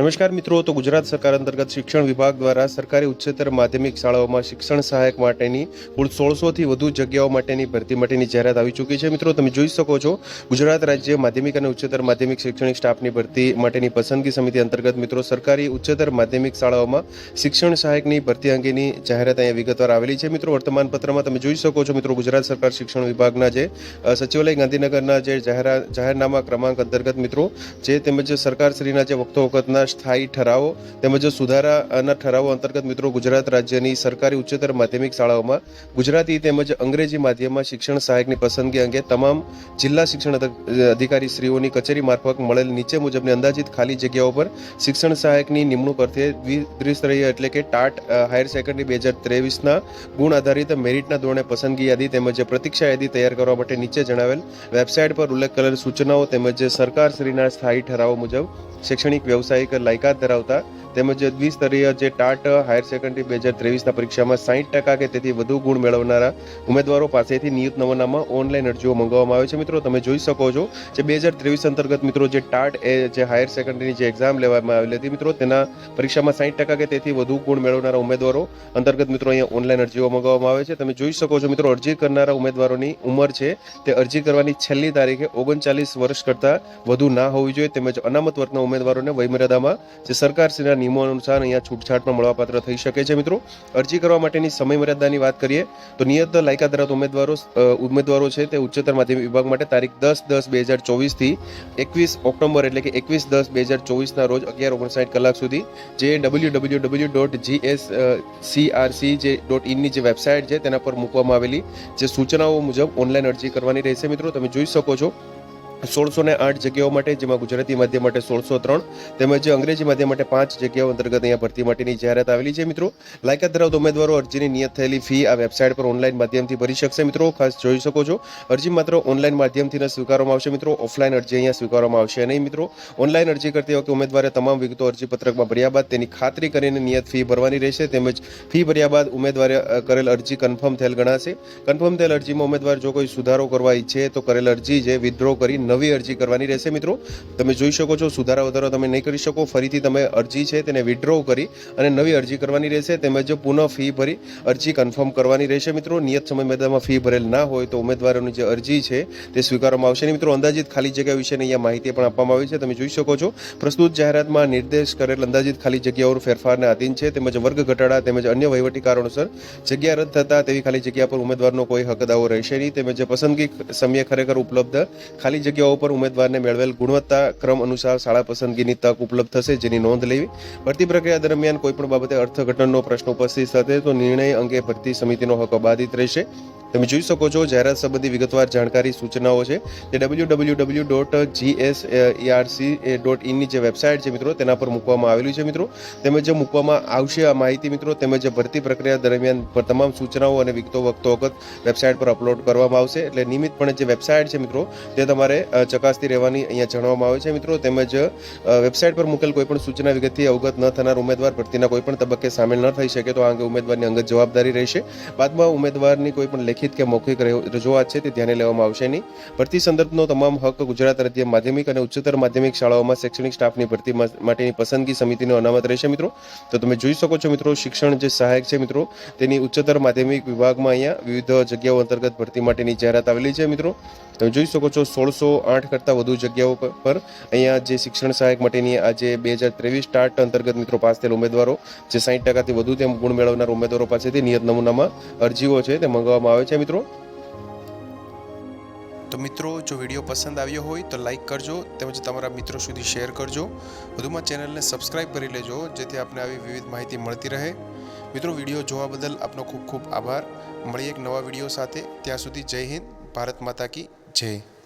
નમસ્કાર મિત્રો, તો ગુજરાત સરકાર અંતર્ગત શિક્ષણ વિભાગ દ્વારા સરકારી ઉચ્ચતર માધ્યમિક શાળાઓમાં શિક્ષણ સહાયક માટેની કુલ સોળસોથી વધુ જગ્યાઓ માટેની ભરતી માટેની જાહેરાત આવી ચૂકી છે. મિત્રો, તમે જોઈ શકો છો, ગુજરાત રાજ્ય માધ્યમિક અને ઉચ્ચતર માધ્યમિક શૈક્ષણિક સ્ટાફની ભરતી માટેની પસંદગી સમિતિ અંતર્ગત મિત્રો, સરકારી ઉચ્ચતર માધ્યમિક શાળાઓમાં શિક્ષણ સહાયકની ભરતી અંગેની જાહેરાત અહીંયા વિગતવાર આવેલી છે. મિત્રો વર્તમાન પત્રમાં તમે જોઈ શકો છો, મિત્રો, ગુજરાત સરકાર શિક્ષણ વિભાગના જે સચિવાલય ગાંધીનગરના જે જાહેરા, જાહેરનામા ક્રમાંક અંતર્ગત મિત્રો, જે તેમજ સરકારશ્રીના જે વખતો વખતના સ્થાયી ઠરાવો તેમજ સુધારાના ઠરાવો અંતર્ગત મિત્રો ગુજરાત રાજ્યની સરકારી ઉચ્ચતર માધ્યમિક શાળાઓમાં ગુજરાતી તેમજ અંગ્રેજી માધ્યમમાં શિક્ષણ સહાયકની પસંદગી અંગે તમામ જિલ્લા શિક્ષણ અધિકારી શ્રીઓની કચેરી મારફત મળેલ નીચે મુજબની અંદાજિત ખાલી જગ્યાઓ પર શિક્ષણ સહાયકની નિમણૂક અર્થે દ્વિસ્તરીય એટલે કે ટાટ હાયર સેકન્ડરી બે હજાર ત્રેવીસના ગુણ આધારિત મેરિટના ધોરણે પસંદગી યાદી તેમજ પ્રતીક્ષા યાદી તૈયાર કરવા માટે નીચે જણાવેલ વેબસાઇટ પર ઉલ્લેખ કરેલ સૂચનાઓ તેમજ સરકારશ્રીના સ્થાયી ઠરાવો મુજબ શૈક્ષણિક, વ્યવસાયિક લાયકાત ધરાવતા તેમજ દ્વિસ્તરીય જે ટાટ હાયર સેકન્ડરી બે હજાર ત્રેવીસના પરીક્ષામાં સાહીઠ ટકા કે તેથી વધુ ગુણ મેળવનારા ઉમેદવારો પાસેથી નિયુત નમૂનામાં ઓનલાઈન અરજીઓ મંગાવવામાં આવે છે. મિત્રો, તમે જોઈ શકો છો જે બે હજાર ત્રેવીસ અંતર્ગત મિત્રો જે ટાટ એ જે હાયર સેકન્ડરીની જે એક્ઝામ લેવામાં આવેલી હતી, મિત્રો, તેના પરીક્ષામાં સાહીઠ ટકા કે તેથી વધુ ગુણ મેળવનારા ઉમેદવારો અંતર્ગત મિત્રો અહીંયા ઓનલાઈન અરજીઓ મંગાવવામાં આવે છે. તમે જોઈ શકો છો મિત્રો, અરજી કરનારા ઉમેદવારોની ઉંમર છે તે અરજી કરવાની છેલ્લી તારીખે ઓગણચાલીસ વર્ષ કરતાં વધુ ના હોવી જોઈએ. તેમજ અનામત વર્ગના ઉમેદવારોને વયમર્યાદામાં જે સરકારશ્રીના નિયમો અનુસાર અહીંયા છૂટછાટ પણ મળવાપાત્ર થઈ શકે છે, મિત્રો. અરજી કરવા માટેની સમય મર્યાદાની વાત કરીએ, તો નિયત લાયકાત ધરાવતા ઉમેદવારો ઉમેદવારો છે તે ઉચ્ચતર માધ્યમિક વિભાગ માટે તારીખ દસ દસ બે હજાર ચોવીસથી એકવીસ ઓક્ટોબર એટલે કે એકવીસ દસ બે હજાર ચોવીસના રોજ અગિયાર ઓગણસાઠ કલાક સુધી જે W W W dot GS CRC જે ડોટ ઇનની જે વેબસાઇટ છે, તેના પર મૂકવામાં આવેલી જે સૂચનાઓ મુજબ ઓનલાઈન અરજી કરવાની રહેશે, મિત્રો. તમે જોઈ શકો છો સોળસો ને આઠ જગ્યાઓ માટે, જેમાં ગુજરાતી માધ્યમ માટે સોળસો ત્રણ, તેમજ અંગ્રેજી માધ્યમ માટે પાંચ જગ્યાઓ અંતર્ગત અહીંયા ભરતી માટેની જાહેરાત આવેલી છે. મિત્રો, લાયકાત ધરાવતા ઉમેદવારો અરજીની નિયત થયેલી ફી આ વેબસાઇટ પર ઓનલાઈન માધ્યમથી ભરી શકશે. મિત્રો, ખાસ જોઈ શકો છો, અરજી માત્ર ઓનલાઈન માધ્યમથી સ્વીકારવામાં આવશે. મિત્રો ઓફલાઈન અરજી અહીંયા સ્વીકારવામાં આવશે નહીં. મિત્રો ઓનલાઈન અરજી કરતી વખતે ઉમેદવારે તમામ વિગતો અરજી પત્રકમાં ભર્યા બાદ તેની ખાતરી કરીને નિયત ફી ભરવાની રહેશે. તેમજ ફી ભર્યા બાદ ઉમેદવારે કરેલ અરજી કન્ફર્મ થયેલ ગણાશે. કન્ફર્મ થયેલ અરજીમાં ઉમેદવાર જો કોઈ સુધારો કરવા ઈચ્છે, તો કરેલ અરજી જે વિથડ્રો કરી નવી અરજી કરવાની રહેશે મિત્રો. તમે જોઈ શકો છો, સુધારા વધારો તમે નહીં કરી શકો. ફરીથી તમે અરજી છે તેને વિથડ્રો કરી અને નવી અરજી કરવાની રહેશે. તેમજ પુનઃ ફી ભરી અરજી કન્ફર્મ કરવાની રહેશે મિત્રો. નિયત સમય મર્યાદામાં ફી ભરેલ ના હોય તો ઉમેદવારોની જે અરજી છે તે સ્વીકારવામાં આવશે મિત્રો. અંદાજિત ખાલી જગ્યા વિશેની અહીંયા માહિતી પણ આપવામાં આવી છે. તમે જોઈ શકો છો, પ્રસ્તુત જાહેરાતમાં નિર્દેશ કરેલ અંદાજિત ખાલી જગ્યાઓ ફેરફારને આધીન છે. તેમજ વર્ગ ઘટાડા તેમજ અન્ય વહીવટી કારણોસર જગ્યા રદ થતા તેવી ખાલી જગ્યા પર ઉમેદવારનો કોઈ હક રહેશે નહીં. તેમજ પસંદગી સમયે ખરેખર ઉપલબ્ધ ખાલી જગ્યાઓ પર ઉમેદવારને મેળવેલ ગુણવત્તા ક્રમ અનુસાર શાળા પસંદગીની તક ઉપલબ્ધ થશે જેની નોંધ લેવી. ભરતી પ્રક્રિયા દરમિયાન કોઈપણ બાબતે અર્થઘટનનો પ્રશ્ન ઉપસ્થિત થશે તો નિર્ણય અંગે ભરતી સમિતિનો હક અબાધિત રહેશે. તમે જોઈ શકો છો જાહેરાત સંબંધી વિગતવાર જાણકારી સૂચનાઓ છે તે W W W dot GS ERC dot ઇનની જે વેબસાઇટ છે મિત્રો તેના પર મૂકવામાં આવેલી છે મિત્રો. તેમજ મૂકવામાં આવશે આ માહિતી મિત્રો તેમજ ભરતી પ્રક્રિયા દરમિયાન તમામ સૂચનાઓ અને વિગતો વખતો વખત વેબસાઇટ પર અપલોડ કરવામાં આવશે. એટલે નિયમિતપણે જે વેબસાઇટ છે મિત્રો તે તમારે ચકાસતી રહેવાની અહીંયા જણાવવામાં આવે છે. મિત્રો, તેમજ વેબસાઇટ પર મૂકેલ કોઈપણ સૂચના વિગતથી અવગત ન થનાર ઉમેદવાર ભરતીના કોઈ પણ તબક્કે સામેલ ન થઈ શકે, તો આ અંગે ઉમેદવારની અંગત જવાબદારી રહેશે. બાદમાં ઉમેદવારની કોઈ પણ લેખિત કે મૌખિક રજૂઆત છે તે ધ્યાને લેવામાં આવશે નહીં. ભરતી સંદર્ભનો તમામ હક ગુજરાત રાજ્ય માધ્યમિક અને ઉચ્ચતર માધ્યમિક શાળાઓમાં શૈક્ષણિક સ્ટાફની ભરતી માટેની પસંદગી સમિતિનો અનામત રહેશે, મિત્રો. તો તમે જોઈ શકો છો, મિત્રો, શિક્ષણ જે સહાયક છે, મિત્રો, તેની ઉચ્ચતર માધ્યમિક વિભાગમાં અહીંયા વિવિધ જગ્યાઓ અંતર્ગત ભરતી માટેની જાહેરાત આવેલી છે, મિત્રો. તમે જોઈ શકો છો, સોળસો આઠ કરતાં વધુ જગ્યાઓ પર- અહીંયા જે શિક્ષણ સહાયક માટેની આજે બે હજાર ત્રેવીસ સ્ટાર્ટ અંતર્ગત મિત્રો પાસ થયેલ ઉમેદવારો, જે સાઠ ટકાથી વધુ તેમ ગુણ મેળવનાર ઉમેદવારો પાસેથી નિયત નમૂનામાં અરજીઓ છે તે મંગાવવામાં આવે છે, મિત્રો. તો મિત્રો, જો વીડિયો પસંદ આવ્યો હોય તો લાઈક કરજો તેમજ તમારા મિત્રો સુધી શેર કરજો. વધુમાં ચેનલને સબસ્ક્રાઇબ કરી લેજો, જેથી આપને આવી વિવિધ માહિતી મળતી રહે. મિત્રો, વીડિયો જોવા બદલ આપનો ખૂબ ખૂબ આભાર. મળીએ એક નવા વીડિયો સાથે. ત્યાં સુધી જય હિન્દ, ભારત માતા કી જય.